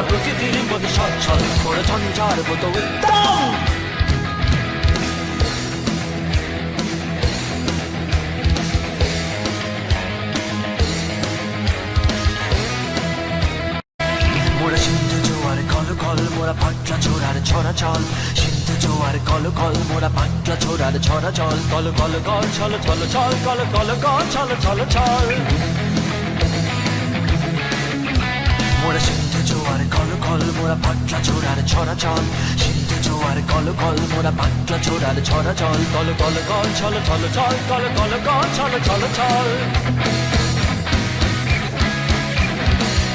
নির্ভয় প্রকৃতির মতো সচ্ছল মোরা ঝঞ্ঝার মতো উত্তম। মোরা পাট্রা ছোড়ার ছড়া চল। সিন্ধু জোয়ার কল কল, মোরা পাট্রা ছোড়ার ছড়া চল। কল কল কল, ছল ছল ছল, কল কল কল, ছল ছল ছল। মোরা পাটলা ছোড়ার ছড়া চল সিন্ধু জোয়ার কল কল, মোরা পাটলা ছোড়ার ছড়া চল কল কল কল, ছল ছল ছল, কল কল কল, ছল ছল ছল।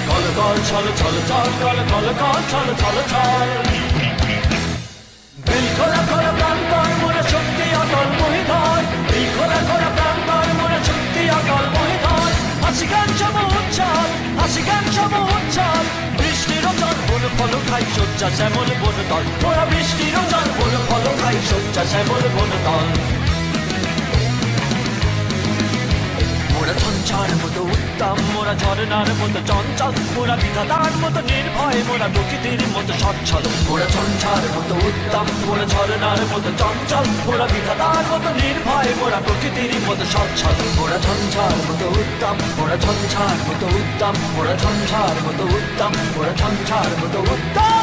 কল কল, ছল ছল ছল, কল কল কল, ছল ছল ছল। ফল খাই সজ্জা শ্যামল বনতল। তল মোরা বৃষ্টির জল বন ফল খাই সজ্জা শ্যামল বন ঝঞ্ঝার মতো উত্তম, মোরা ঝরনার মতো চঞ্চল, মোরা বিধাতার মতো নির্ভয়, মোরা প্রকৃতির মতো সচ্ছল। মোরা ঝঞ্ঝার মতো উত্তম, মোরা ঝরনার মতো চঞ্চল, মোরা বিধাতার মতো নির্ভয়, মোরা প্রকৃতির মতো সচ্ছল। মোরা ঝঞ্ঝার মতো উত্তম, মোরা ঝঞ্ঝার মতো উত্তম, মোরা ঝঞ্ঝার মতো উত্তম, মোরা ঝঞ্ঝার মতো উত্তম।